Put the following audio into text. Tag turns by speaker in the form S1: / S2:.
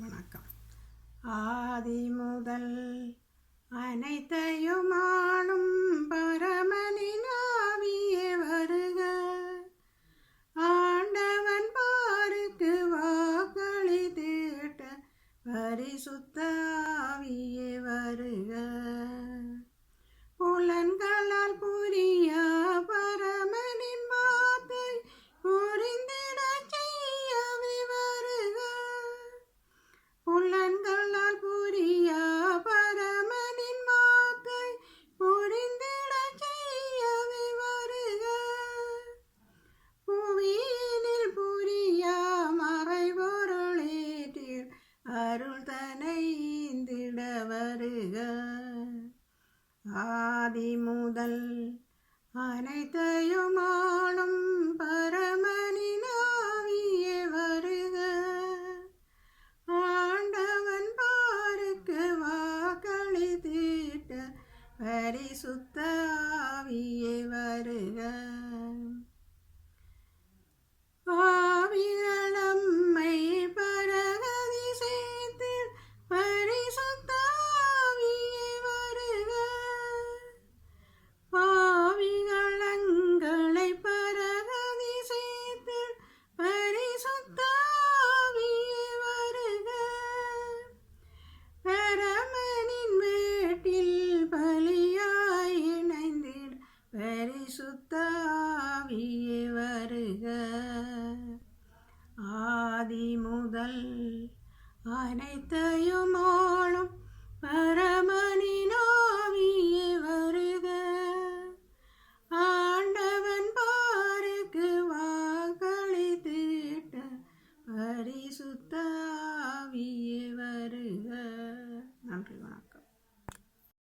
S1: வணக்கம். ஆதி முதல் அனைத்தையும் ஆளும் பரமனின் வருக. ஆண்டவன் பாருக்கு வாக்களி தேட்ட பரிசுத்த தனை வருக ஆதி முதல் அனைத்தையும் ஆளும் பரமனின் வருக. ஆண்டவன் பாருக்கு வாக்களி தீட்ட பரிசுத்த பரிசுத்தாவியே வருக. ஆதி முதல் அனைத்தையும் ஆளும் பர